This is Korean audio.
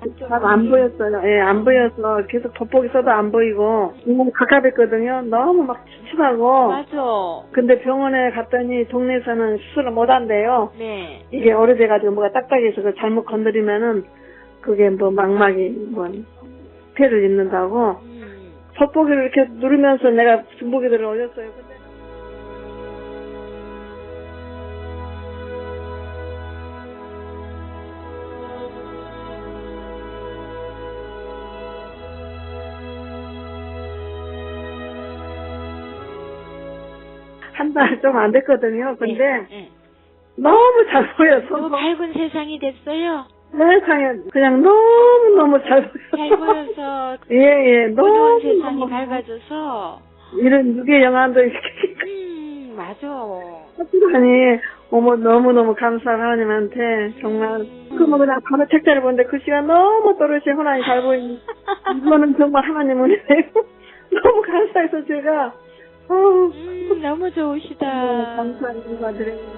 그쪽 잘안 보였어요. 예, 안 보여서 계속 돋보기 써도 안 보이고 너무 가깝했거든요. 너무 막 침침하고 맞아. 근데 병원에 갔더니 동네에서는 수술을 못 한대요. 네. 이게 오래돼가지고 뭐가 딱딱해서 그걸 잘못 건드리면은 그게 뭐 망막이 뭐 폐를 입는다고 음. 돋보기를 이렇게 누르면서 내가 중보기들을 올렸어요. 근데 한 달 좀 안 됐거든요. 근데 네. 네. 너무 잘 보여서 너무 밝은 세상이 됐어요. 세상에 그냥 너무 너무 잘잘 보여서 보여서 예예 어두운 너무 세상이 너무 밝아져서 이런 유괴 영화도 이렇게 음 맞아. 하니 어머 너무 너무 감사한 하나님한테 정말 그뭐 그냥 바로 책자를 보는데 글씨가 너무 또렷이 호랑이 잘 보이니 이거는 정말 하나님 은혜예요. 너무 감사해서 제가 어우 음 너무 좋으시다. 감사드립니다.